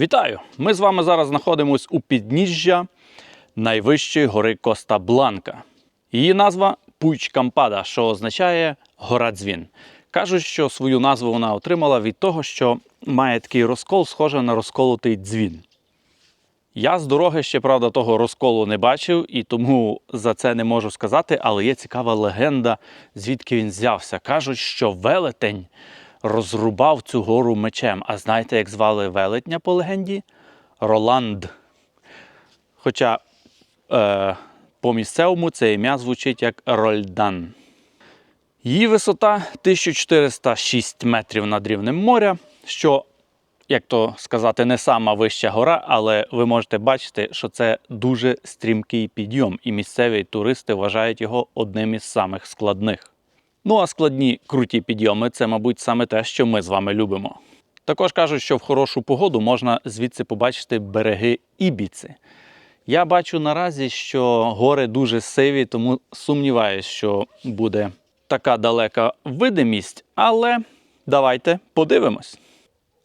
Вітаю! Ми з вами зараз знаходимось у підніжжя найвищої гори Коста Бланка. Її назва Пуйч Кампада, що означає гора дзвін. Кажуть, що свою назву вона отримала від того, що має такий розкол, схожий на розколотий дзвін. Я з дороги ще, правда, того розколу не бачив, і тому за це не можу сказати, але є цікава легенда, звідки він взявся. Кажуть, що велетень розрубав цю гору мечем. А знаєте, як звали велетня по легенді? Роланд. Хоча е, по місцевому це ім'я звучить як Рольдан. Її висота 1406 метрів над рівнем моря, що, як то сказати, не сама вища гора, але ви можете бачити, що це дуже стрімкий підйом, і місцеві туристи вважають його одним із самих складних. Ну а складні круті підйоми це, мабуть, саме те, що ми з вами любимо. Також кажуть, що в хорошу погоду можна звідси побачити береги Ібіці. Я бачу наразі, що гори дуже сиві, тому сумніваюся, що буде така далека видимість, але давайте подивимось.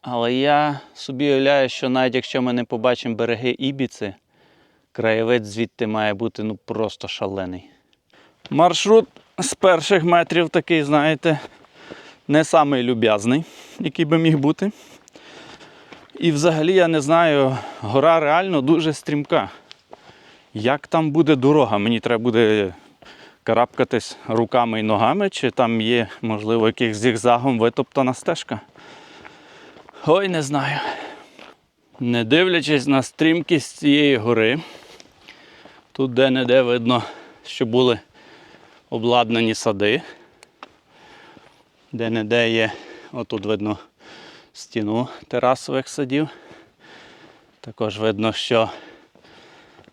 Але я собі уявляю, що навіть якщо ми не побачимо береги Ібіці, краєвид звідти має бути ну просто шалений. Маршрут з перших метрів такий, знаєте, не самий люб'язний, який би міг бути. І взагалі я не знаю, гора реально дуже стрімка. Як там буде дорога? Мені треба буде карабкатись руками і ногами, чи там є, можливо, якихось зігзагом витоптана стежка. Ой, не знаю. Не дивлячись на стрімкість цієї гори, тут де-не-де видно, що були обладнані сади. Де-не-де є, отут видно стіну терасових садів. Також видно, що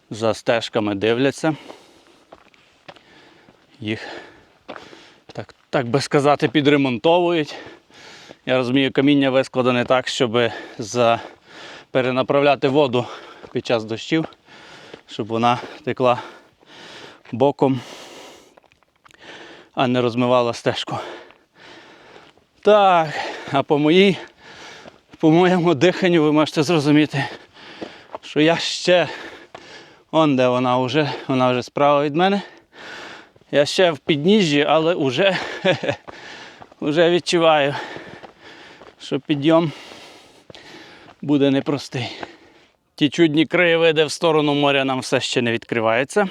за стежками дивляться. Їх, так, так би сказати, підремонтовують. Я розумію, каміння вискладене так, щоб за... перенаправляти воду під час дощів, щоб вона текла боком, а не розмивала стежку. Так, а по моїй, по моєму диханню ви можете зрозуміти, що я ще он де вона вже, вона вже справа від мене. Я ще в підніжжі, але вже, вже відчуваю, що підйом буде непростий. Ті чудні краєвиди в сторону моря нам все ще не відкриваються.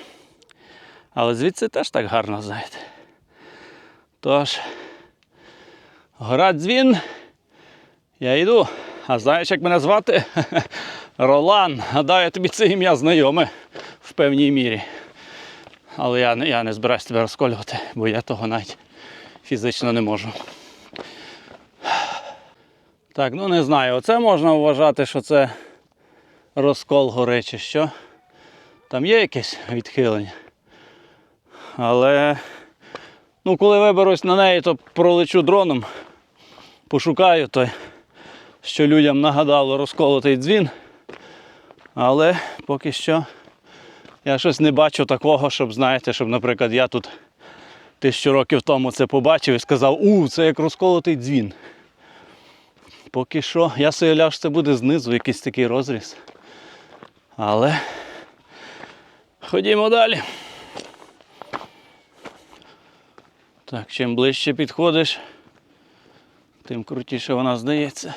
Але звідси теж так гарно, знаєте. Тож, гора дзвін, я йду. А знаєш, як мене звати? Ролан. Гадаю, тобі це ім'я знайоме в певній мірі. Але я, я не збираюсь тебе розколювати, бо я того навіть фізично не можу. Так, ну не знаю, оце можна вважати, що це розкол гори чи що. Там є якесь відхилення. Але ну, коли виберусь на неї, то пролечу дроном, пошукаю той, що людям нагадало розколотий дзвін. Але поки що я щось не бачу такого, щоб, знаєте, щоб, наприклад, я тут тисячу років тому це побачив і сказав, у, це як розколотий дзвін. Поки що, я уявляв, що це буде знизу якийсь такий розріз. Але ходімо далі. Так, чим ближче підходиш, тим крутіше вона здається.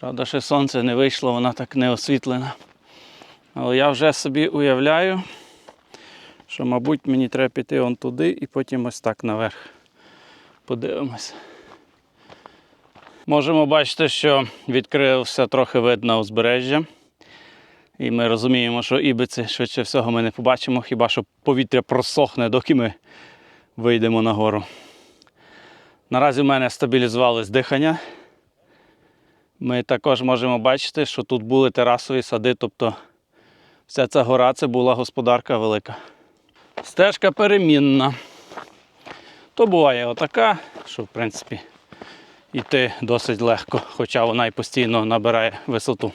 Правда, ще сонце не вийшло, вона так не освітлена. Але я вже собі уявляю, що, мабуть, мені треба піти он туди і потім ось так наверх. Подивимось. Можемо бачити, що відкрився трохи вид на узбережжя. І ми розуміємо, що ібиці швидше всього ми не побачимо, хіба що повітря просохне, доки ми вийдемо нагору. Наразі в мене стабілізувалось дихання. Ми також можемо бачити, що тут були терасові сади, тобто вся ця гора це була господарка велика. Стежка перемінна. То буває отака, що в принципі йти досить легко, хоча вона і постійно набирає висоту.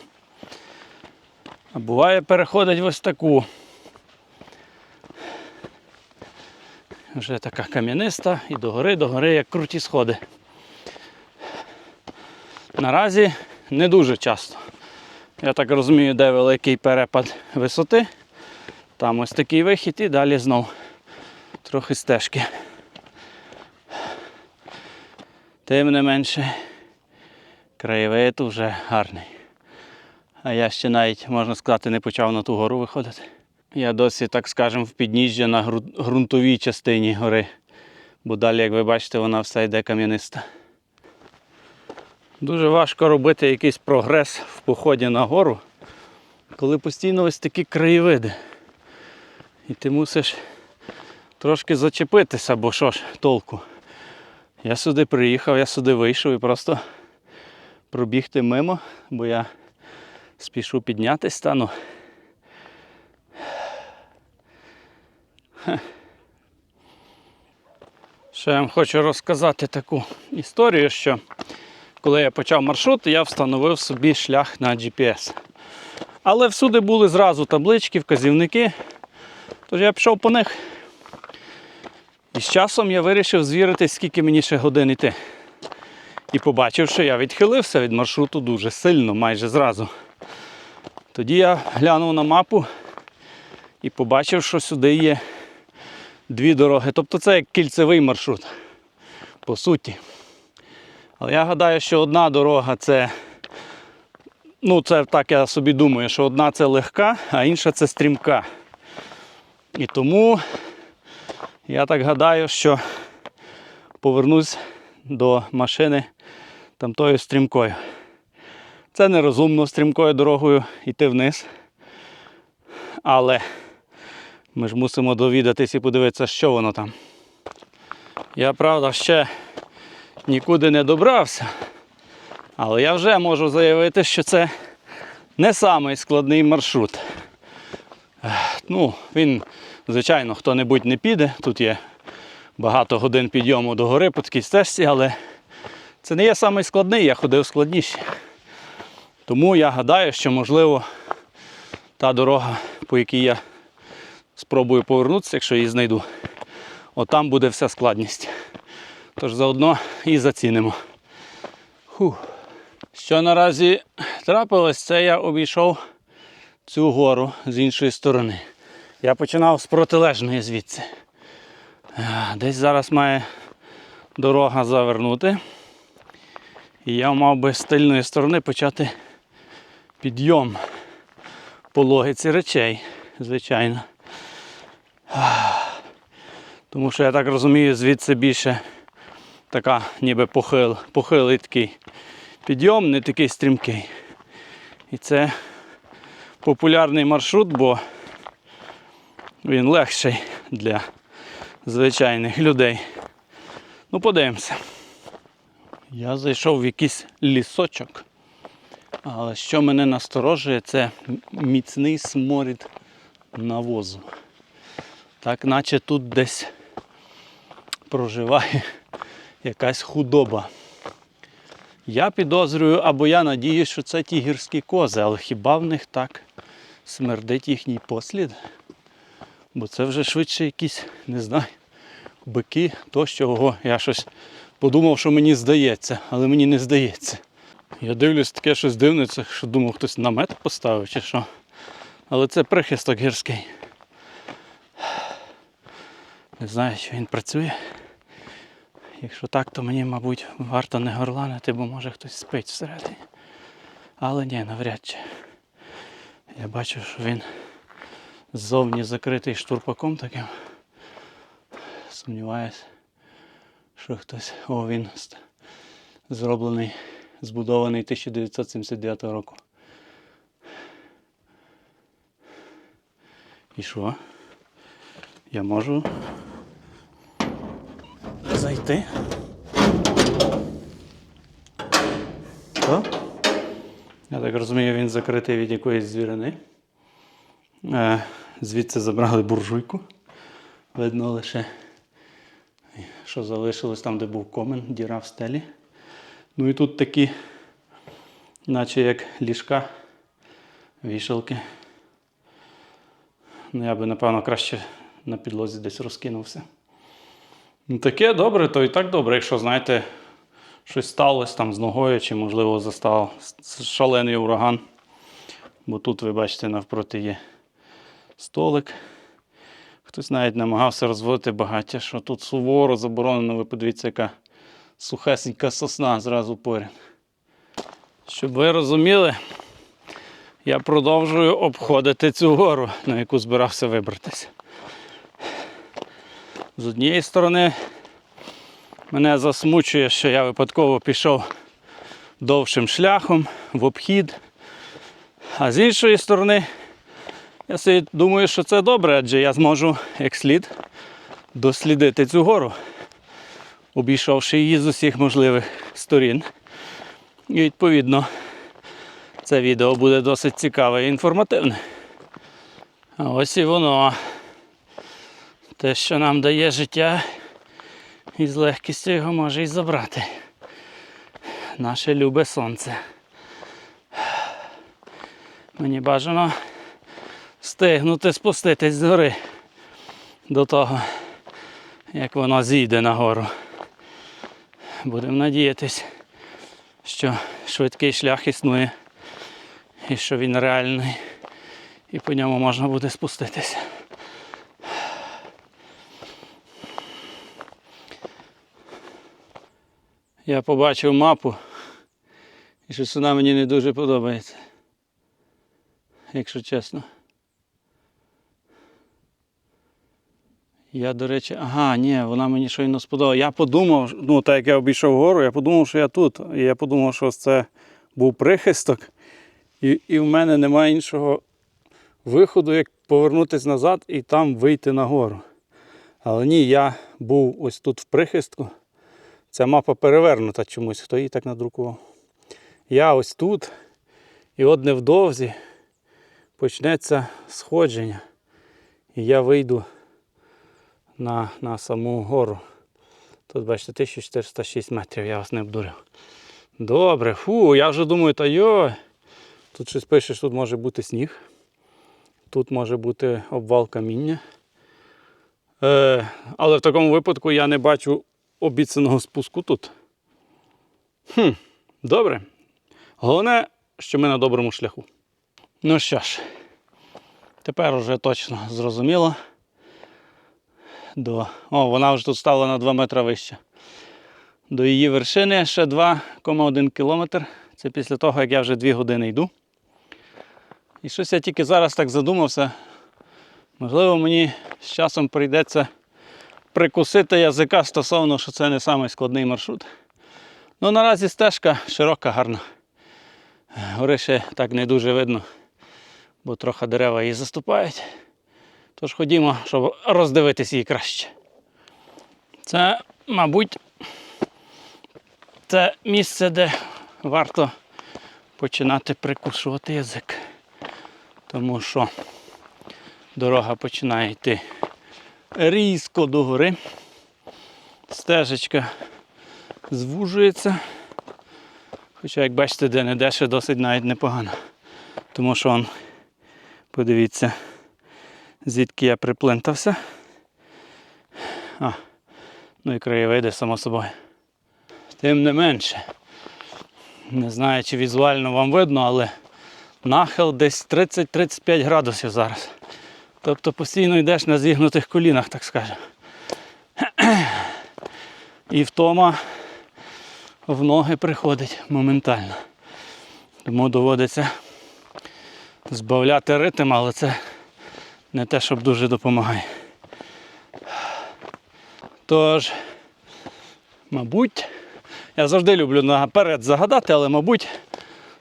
А буває переходить ось таку. Вже така кам'яниста і догори, догори, як круті сходи. Наразі не дуже часто Я так розумію, де великий перепад висоти. Там ось такий вихід і далі знов трохи стежки. Тим не менше, краєвид вже гарний. А я ще навіть, можна сказати, не почав на ту гору виходити. Я досі, так скажемо, в підніжжя на ґрунтовій частині гори. Бо далі, як ви бачите, вона все йде кам'яниста. Дуже важко робити якийсь прогрес в поході на гору, коли постійно ось такі краєвиди. І ти мусиш трошки зачепитися, бо що ж, толку. Я сюди приїхав, я сюди вийшов і просто пробігти мимо, бо я спішу піднятися стану. Ще я вам хочу розказати таку історію, що коли я почав маршрут, я встановив собі шлях на GPS. Але всюди були зразу таблички, вказівники. Тож я пішов по них. І з часом я вирішив звірити, скільки мені ще годин йти. І побачив, що я відхилився від маршруту дуже сильно, майже зразу. Тоді я глянув на мапу і побачив, що сюди є дві дороги. Тобто це як кільцевий маршрут, по суті. Але я гадаю, що одна дорога це. Ну, це так я собі думаю, що одна це легка, а інша це стрімка. І тому я так гадаю, що повернусь до машини там тою стрімкою. Це нерозумно стрімкою дорогою йти вниз. Але ми ж мусимо довідатись і подивитися, що воно там. Я, правда, ще нікуди не добрався. Але я вже можу заявити, що це не самий складний маршрут. Ну, він, звичайно, хто-небудь не піде. Тут є багато годин підйому до гори по такій стежці, але це не є самий складний, я ходив складніші. Тому я гадаю, що можливо та дорога, по якій я спробую повернутися, якщо її знайду, отам буде вся складність. Тож заодно і зацінимо. Фух. Що наразі трапилось, це я обійшов цю гору з іншої сторони. Я починав з протилежної звідси. Десь зараз має дорога завернути. І я мав би з тильної сторони почати підйом по логіці речей, звичайно. Тому що я так розумію, звідси більше така ніби похил, похилий такий підйом, не такий стрімкий. І це популярний маршрут, бо він легший для звичайних людей. Ну, подивимося. Я зайшов в якийсь лісочок. Але що мене насторожує, це міцний сморід навозу. Так наче тут десь проживає якась худоба. Я підозрюю, або я надіюсь, що це ті гірські кози, але хіба в них так смердить їхній послід? Бо це вже швидше якісь, не знаю, бики тощо. Ого, я щось подумав, що мені здається, але мені не здається. Я дивлюсь таке щось дивне, це що думав, хтось намет поставив чи що. Але це прихисток гірський. Не знаю, чи він працює. Якщо так, то мені, мабуть, варто не горланити, бо може хтось спить всередині. Але ні, навряд чи. Я бачу, що він ззовні закритий штурпаком таким. Сумніваюсь, що хтось. О, він зроблений, збудований 1979 року. І що? Я можу зайти. Що? Я так розумію, він закритий від якоїсь звірини. Е, звідси забрали буржуйку. Видно лише, що залишилось там, де був комен, діра в стелі. Ну і тут такі, наче як ліжка, вішалки. Ну, я би, напевно, краще на підлозі десь розкинувся. Ну, таке добре, то і так добре, якщо, знаєте, щось сталося там з ногою, чи, можливо, застав шалений ураган. Бо тут, ви бачите, навпроти є столик. Хтось навіть намагався розводити багаття, що тут суворо заборонено. Ви подивіться, яка сухесенька сосна зразу поряд. Щоб ви розуміли, я продовжую обходити цю гору, на яку збирався вибратися. З однієї сторони, мене засмучує, що я випадково пішов довшим шляхом в обхід. А з іншої сторони, я собі думаю, що це добре, адже я зможу як слід дослідити цю гору, обійшовши її з усіх можливих сторін. І відповідно це відео буде досить цікаве і інформативне. А ось і воно. Те, що нам дає життя, і з легкістю його може і забрати. Наше любе сонце. Мені бажано встигнути спуститись з гори до того, як воно зійде нагору. Будемо надіятись, що швидкий шлях існує і що він реальний, і по ньому можна буде спуститися. Я побачив мапу, і щось вона мені не дуже подобається. Якщо чесно. Я, до речі, ага, ні, вона мені щойно сподобала. Я подумав, ну так як я обійшов гору, я подумав, що я тут. І я подумав, що це був прихисток, і, і в мене немає іншого виходу, як повернутися назад і там вийти на гору. Але ні, я був ось тут в прихистку. Ця мапа перевернута чомусь, хто її так надрукував. Я ось тут, і от невдовзі почнеться сходження. І я вийду на, на саму гору. Тут, бачите, 1406 метрів, я вас не обдурив. Добре, фу, я вже думаю, та йой. Тут щось пише, що тут може бути сніг. Тут може бути обвал каміння. Е, але в такому випадку я не бачу обіцяного спуску тут. Хм, добре. Головне, що ми на доброму шляху. Ну що ж, тепер вже точно зрозуміло. До... О, вона вже тут стала на 2 метри вище. До її вершини ще 2,1 кілометр. Це після того, як я вже 2 години йду. І щось я тільки зараз так задумався. Можливо, мені з часом прийдеться прикусити язика стосовно, що це не самий складний маршрут. Ну наразі стежка широка, гарна. Гори ще так не дуже видно, бо трохи дерева її заступають. Тож ходімо, щоб роздивитись її краще. Це, мабуть, це місце, де варто починати прикушувати язик. Тому що дорога починає йти різко догори. Стежечка звужується. Хоча, як бачите, де не де ще досить навіть непогано. Тому що он, подивіться, звідки я приплентався. А, ну і краєвиди, само собою. Тим не менше, не знаю, чи візуально вам видно, але нахил десь 30-35 градусів зараз. Тобто постійно йдеш на зігнутих колінах, так скажемо. І втома в ноги приходить моментально. Тому доводиться збавляти ритм, але це не те, щоб дуже допомагає. Тож, мабуть, я завжди люблю наперед загадати, але, мабуть,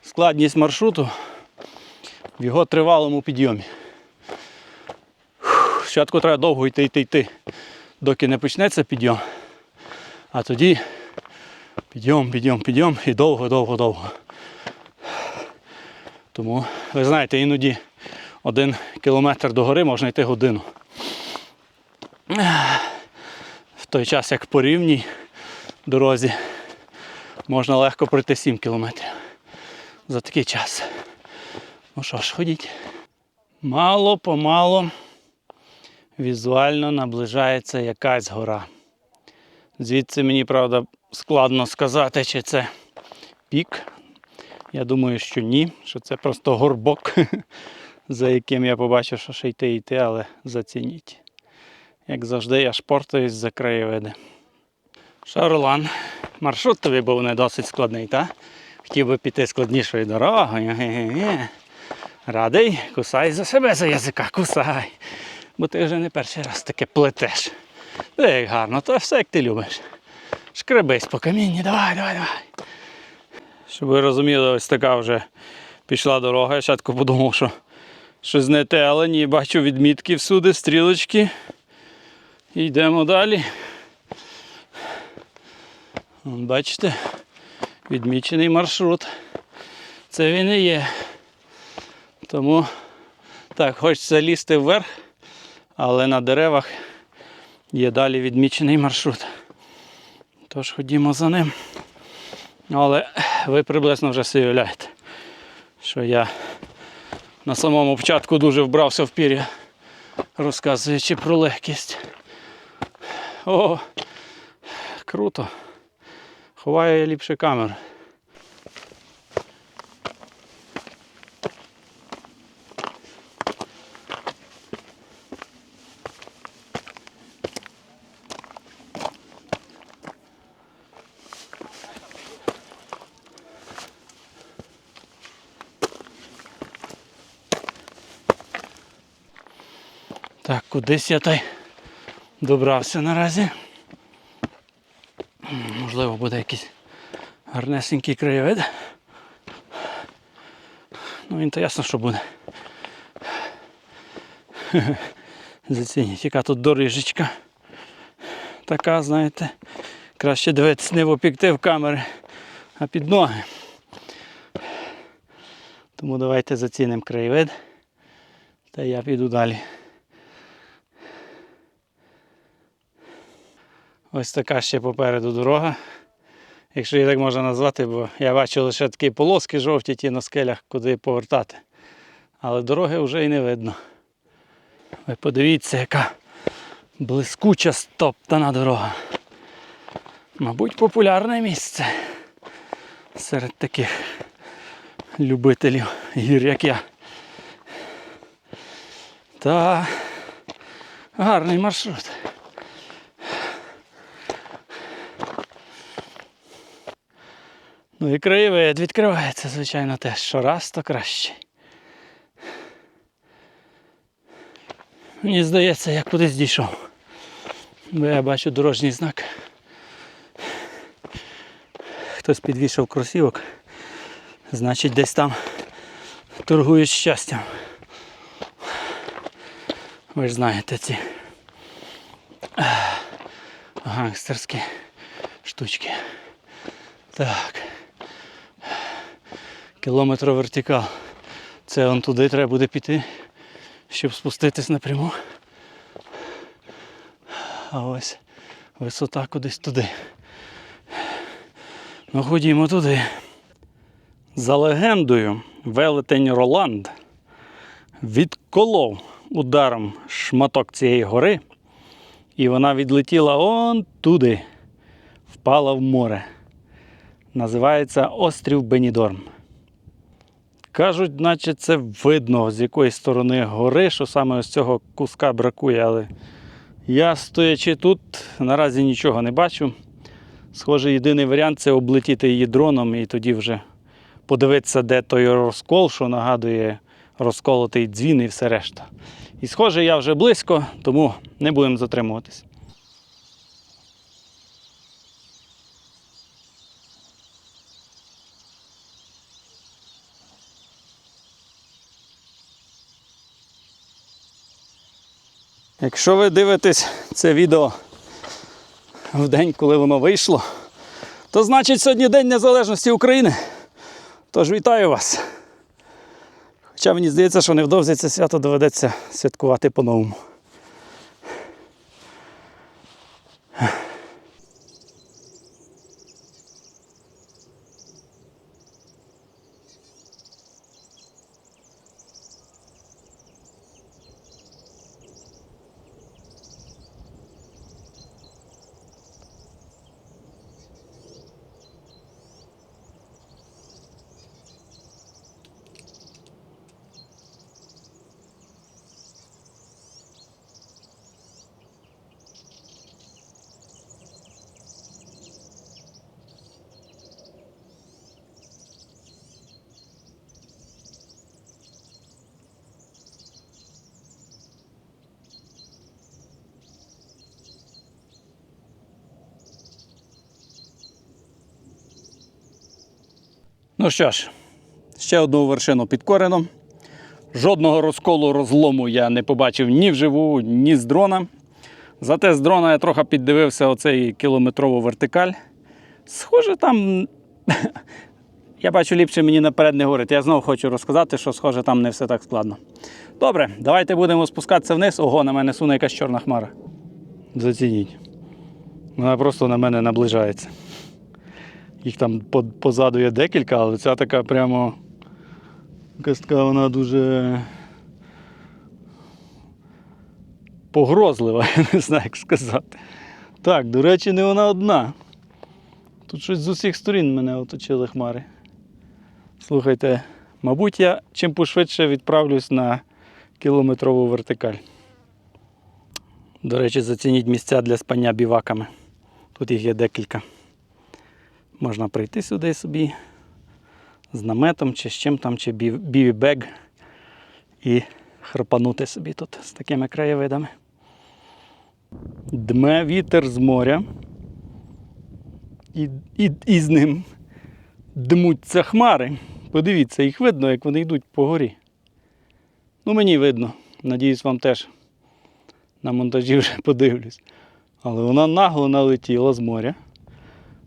складність маршруту в його тривалому підйомі. Спочатку треба довго йти, йти, йти, доки не почнеться підйом. А тоді підйом, підйом, підйом і довго, довго, довго. Тому, ви знаєте, іноді один кілометр до гори можна йти годину. В той час, як по рівній дорозі, можна легко пройти 7 кілометрів за такий час. Ну що ж, ходіть. Мало помало візуально наближається якась гора. Звідси мені, правда, складно сказати, чи це пік, Я думаю, що ні, що це просто горбок, за яким я побачив, що ще йти йти, але зацініть. Як завжди, я шпортуюсь за краєвиди. Що, Ролан, маршрут тобі був не досить складний, так? Хотів би піти складнішою дорогою. Радий, кусай за себе за язика, кусай. Бо ти вже не перший раз таке плетеш. Де як гарно, то все як ти любиш. Шкребись по камінні, давай, давай, давай. Щоб ви розуміли, ось така вже пішла дорога. Я спочатку подумав, що щось не те, але ні, бачу відмітки всюди, стрілочки. Йдемо далі. Бачите, відмічений маршрут. Це він і є. Тому так, хочеться лізти вверх, але на деревах є далі відмічений маршрут. Тож ходімо за ним. Але ви приблизно вже собі уявляєте, що я на самому початку дуже вбрався в пір'я, розказуючи про легкість. О, круто. Ховаю я ліпше камеру. Так, кудись я та добрався наразі. Можливо, буде якийсь гарнесенький краєвид. Ну він то ясно, що буде. Зацініть, яка тут доріжечка. Така, знаєте, краще дивитися не в об'єктив камери, а під ноги. Тому давайте зацінимо краєвид. Та я піду далі. Ось така ще попереду дорога. Якщо її так можна назвати, бо я бачу лише такі полоски жовті ті на скелях, куди повертати. Але дороги вже і не видно. Ви подивіться, яка блискуча стоптана дорога. Мабуть, популярне місце серед таких любителів гір, як я. Та гарний маршрут. Ну і краєвид відкривається, звичайно, теж щораз, то краще. Мені здається, я кудись дійшов. Бо я бачу дорожній знак. Хтось підвішав кросівок. Значить десь там торгують щастям. Ви ж знаєте ці гангстерські штучки. Так. Кілометр вертикал. Це он туди треба буде піти, щоб спуститись напряму. А ось висота кудись туди. Ну ходімо туди. За легендою, велетень Роланд відколов ударом шматок цієї гори, і вона відлетіла он туди, впала в море. Називається острів Бенідорм. Кажуть, наче це видно, з якої сторони гори, що саме ось цього куска бракує, але я, стоячи тут, наразі нічого не бачу. Схоже, єдиний варіант це облетіти її дроном і тоді вже подивитися, де той розкол, що нагадує розколотий дзвін і все решта. І схоже, я вже близько, тому не будемо затримуватись. Якщо ви дивитесь це відео в день, коли воно вийшло, то значить сьогодні День Незалежності України. Тож вітаю вас. Хоча мені здається, що невдовзі це свято доведеться святкувати по-новому. Ну що ж, ще одну вершину підкорено. Жодного розколу розлому я не побачив ні вживу, ні з дрона. Зате з дрона я трохи піддивився оцей кілометрову вертикаль. Схоже, там. Я бачу ліпше мені наперед не говорити. Я знову хочу розказати, що схоже, там не все так складно. Добре, давайте будемо спускатися вниз. Ого, на мене суне якась чорна хмара. Зацініть. Вона просто на мене наближається. Їх там позаду є декілька, але ця така прямо. Якась вона дуже погрозлива, я не знаю, як сказати. Так, до речі, не вона одна. Тут щось з усіх сторін мене оточили хмари. Слухайте, мабуть, я чим пошвидше відправлюсь на кілометрову вертикаль. До речі, зацініть місця для спання біваками. Тут їх є декілька. Можна прийти сюди собі з наметом чи з чим там, чи бів- біві-бег і храпанути собі тут з такими краєвидами. Дме вітер з моря. І, і, і з ним дмуться хмари. Подивіться, їх видно, як вони йдуть по горі. Ну, мені видно. Надіюсь, вам теж на монтажі вже подивлюсь. Але вона нагло налетіла з моря,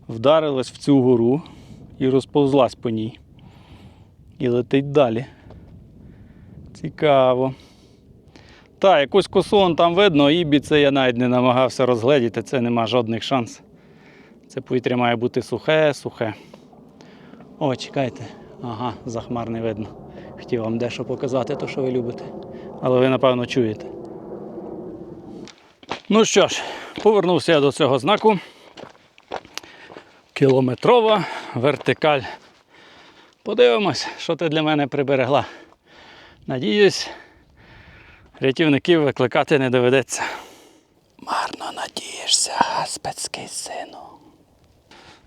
вдарилась в цю гору і розповзлась по ній. І летить далі. Цікаво. Так, якусь косон там видно, ібі це я навіть не намагався розгледіти, це нема жодних шансів. Це повітря має бути сухе, сухе. О, чекайте. Ага, захмар не видно. Хотів вам дещо показати, то що ви любите. Але ви, напевно, чуєте. Ну що ж, повернувся я до цього знаку. Кілометрова вертикаль. Подивимось, що ти для мене приберегла. Надіюсь, рятівників викликати не доведеться. Марно надієшся, гаспецький сину.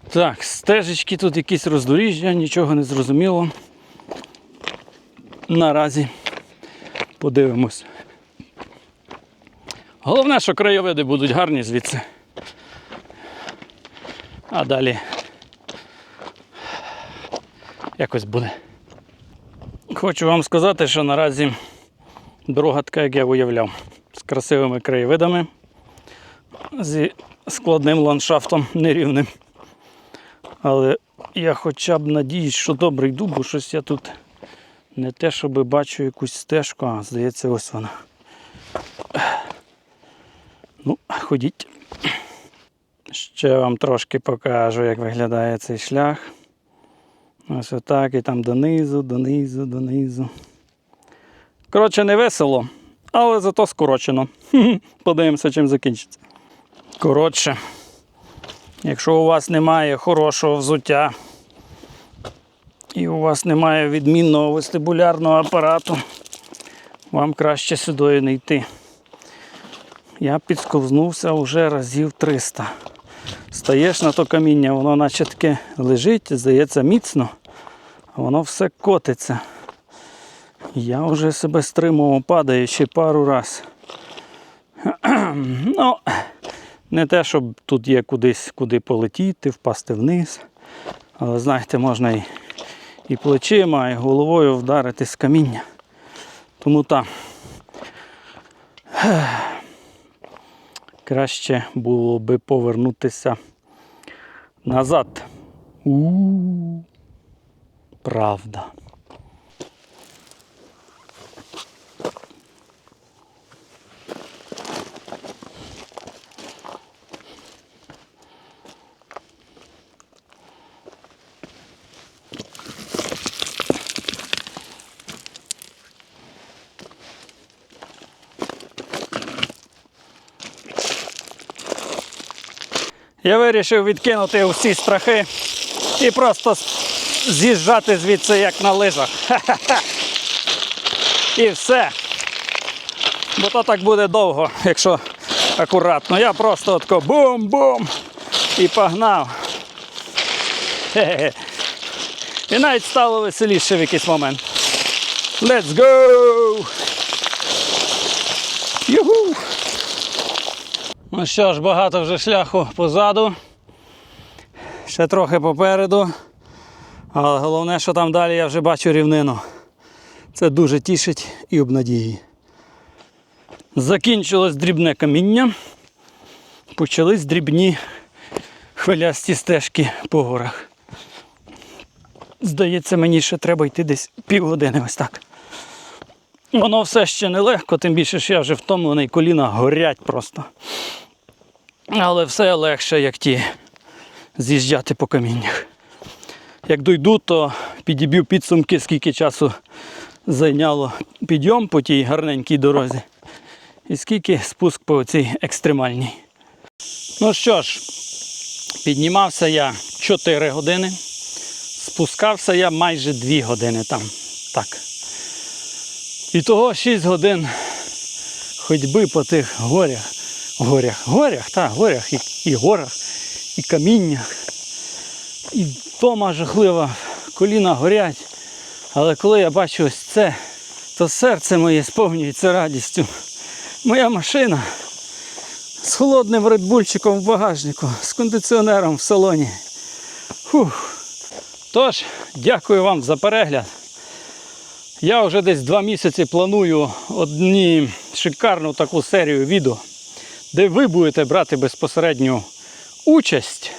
Так, стежечки тут якісь роздоріжжя, нічого не зрозуміло. Наразі подивимось. Головне, що краєвиди будуть гарні звідси. А далі якось буде. Хочу вам сказати, що наразі дорога така, як я уявляв, з красивими краєвидами, зі складним ландшафтом нерівним. Але я хоча б надіюсь, що добре йду, бо щось я тут не те, щоб бачу якусь стежку, а здається, ось вона. Ну, ходіть. Ще вам трошки покажу, як виглядає цей шлях. Ось отак і там донизу, донизу, донизу. Коротше, не весело, але зато скорочено. Подивимося, чим закінчиться. Коротше, якщо у вас немає хорошого взуття і у вас немає відмінного вестибулярного апарату, вам краще сюди не йти. Я підсковзнувся вже разів 300. Стаєш на то каміння, воно наче таке лежить, здається, міцно, а воно все котиться. Я вже себе стримував, падає ще пару раз. Ну, не те, щоб тут є кудись, куди полетіти, впасти вниз. Але знаєте, можна і, і плечима, і головою вдарити з каміння. Тому так. Краще було би повернутися назад. У, -у, -у. правда. Я вирішив відкинути усі страхи і просто з'їжджати звідси як на лижах. І все. Бо то так буде довго, якщо акуратно. Я просто отко бум-бум і погнав. Хе-хе. І навіть стало веселіше в якийсь момент. Let's go! Юху! Ну що ж, багато вже шляху позаду. Ще трохи попереду. А головне, що там далі я вже бачу рівнину. Це дуже тішить і обнадіює. Закінчилось дрібне каміння. Почались дрібні хвилясті стежки по горах. Здається, мені ще треба йти десь півгодини ось так. Воно все ще нелегко, тим більше, що я вже втомлений, коліна горять просто. Але все легше, як ті з'їжджати по каміннях. Як дойду, то підіб'ю підсумки, скільки часу зайняло підйом по тій гарненькій дорозі. І скільки спуск по цій екстремальній. Ну що ж, піднімався я 4 години, спускався я майже 2 години там. Так. І того 6 годин ходьби по тих горях. Горях, горях, так, горях і, і горах, і каміннях. І втома жахлива, коліна горять. Але коли я бачу ось це, то серце моє сповнюється радістю. Моя машина з холодним редбульчиком в багажнику, з кондиціонером в салоні. Фух. Тож, дякую вам за перегляд. Я вже десь два місяці планую одні шикарну таку серію відео, де ви будете брати безпосередню участь.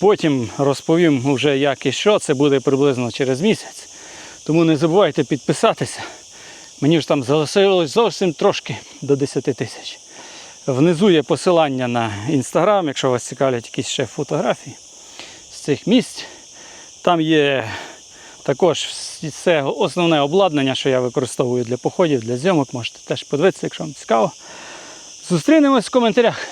Потім розповім вже як і що. Це буде приблизно через місяць. Тому не забувайте підписатися. Мені ж там залишилось зовсім трошки до 10 тисяч. Внизу є посилання на інстаграм, якщо вас цікавлять якісь ще фотографії з цих місць. Там є також все основне обладнання, що я використовую для походів, для зйомок. Можете теж подивитися, якщо вам цікаво. Зустрінемось в коментарях.